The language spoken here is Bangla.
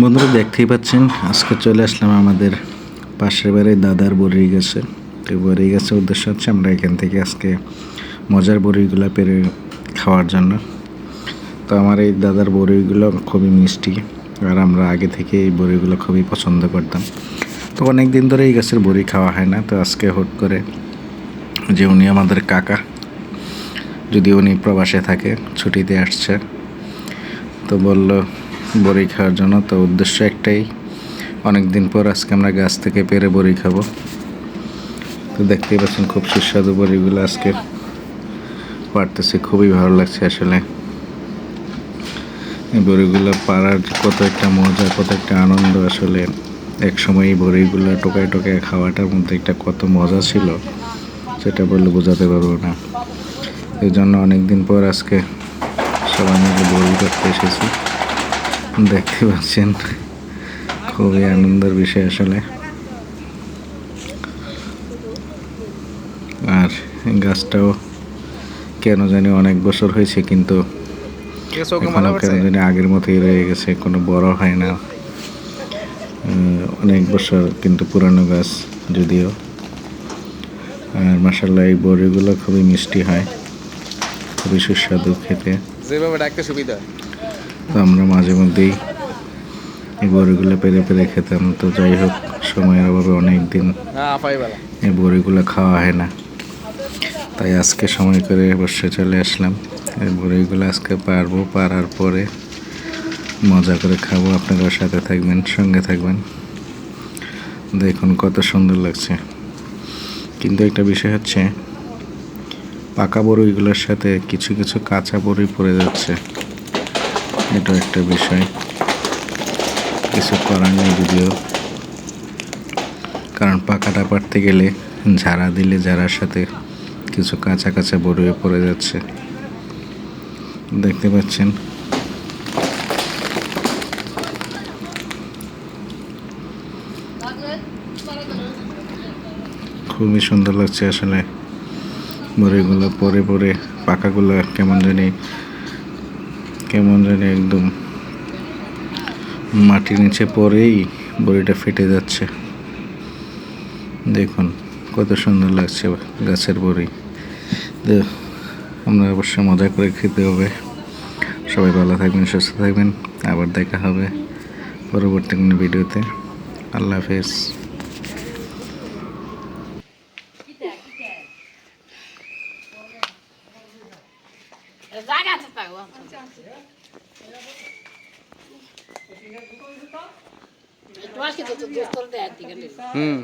বন্ধুরা দেখতেই পাচ্ছেন, আজকে চলে আসলাম আমাদের পাশের বাড়ির দাদার বড়ি গেছে তো বড়ি গাছের উদ্দেশ্য হচ্ছে আমরা এখান থেকে আজকে মজার বড়িগুলো পেরে খাওয়ার জন্য। তো আমার এই দাদার বড়িগুলো খুবই মিষ্টি, আর আমরা আগে থেকে এই বড়িগুলো খুবই পছন্দ করতাম। তো অনেক দিন ধরে এই গাছের বড়ি খাওয়া হয় না, তো আজকে হুট করে যে উনি আমাদের কাকা, যদি উনি প্রবাসে থাকে, ছুটিতে আসছে, তো বলল বড়ি খাওয়ার জন্য। তো উদ্দেশ্য একটাই অনেক দিন পর আজকে আমরা গাছ থেকে পেরে বড়ি খাব। তো দেখতেই পাচ্ছেন খুব সুস্বাদু বড়িগুলো আজকে। পারতেছে, খুবই ভালো লাগছে আসলে। এই বড়িগুলো পাড়ার কত একটা মজা, কত একটা আনন্দ আসলে। এক সময় এই বড়িগুলো টোকায় টোকায় খাওয়াটার মধ্যে একটা কত মজা ছিল, সেটা বললে বোঝাতে পারব না। এই জন্য অনেক দিন পর আজকে সবাই মিলে বড়ি করতে এসেছি। দেখতে পাচ্ছেন। খুবই আনন্দের বিষয় আসলে। আর গাছটাও কেন জানি অনেক বছর হয়েছে কিন্তু এখনও কেন জানি আগের মতোই রয়ে গেছে কোনো বড় হয় না। অনেক বছর কিন্তু পুরানো গাছ যদিও। আর মাসাল্লাহ এই বড়িগুলো খুবই মিষ্টি হয়। খুবই সুস্বাদু খেতে। যেভাবে ডাকতে সুবিধা তো আমরা মাঝে মধ্যেই এই বড়িগুলো পেরে পেরে খেতাম। তো যাই হোক সময়ের অভাবে অনেক দিন হ্যাঁ এই বড়িগুলো খাওয়া হয় না। তাই আজকে সময় করে অবশ্যই চলে আসলাম। এই বড়িগুলো আজকে পারব পারার পরে মজা করে খাব। আপনারাও সাথে থাকবেন সঙ্গে থাকবেন। দেখুন কত সুন্দর লাগছে। কিন্তু একটা বিষয় হচ্ছে পাকা বড়িগুলোর সাথে কিছু কিছু কাঁচা বড়ি পড়ে যাচ্ছে। এটা একটা বিষয়। কিছু করার নেই যদিও। কারণ পাকাটা পারতে গেলে ঝাড়া দিলে ঝাড়ার সাথে কিছু কাঁচা কাঁচা বড়িয়ে পড়ে যাচ্ছে। দেখতে পাচ্ছেন? খুবই সুন্দর লাগছে আসলে। বড়িগুলো পরে পরে পাকাগুলো কেমন জানি কেমন জানি একদম মাটির নিচে পরেই বড়িটা ফেটে যাচ্ছে। দেখুন, কত সুন্দর লাগছে গাছের বড়ি। আমরা অবশ্যই মজা করে খেতে হবে। সবাই ভালো থাকবেন, সুস্থ থাকবেন। আবার দেখা হবে পরবর্তী কোনো ভিডিওতে। আল্লাহ হাফেজ। জায়গা আছে তাও একটু আসকে তো দোস্তর দেয় দিকে হুম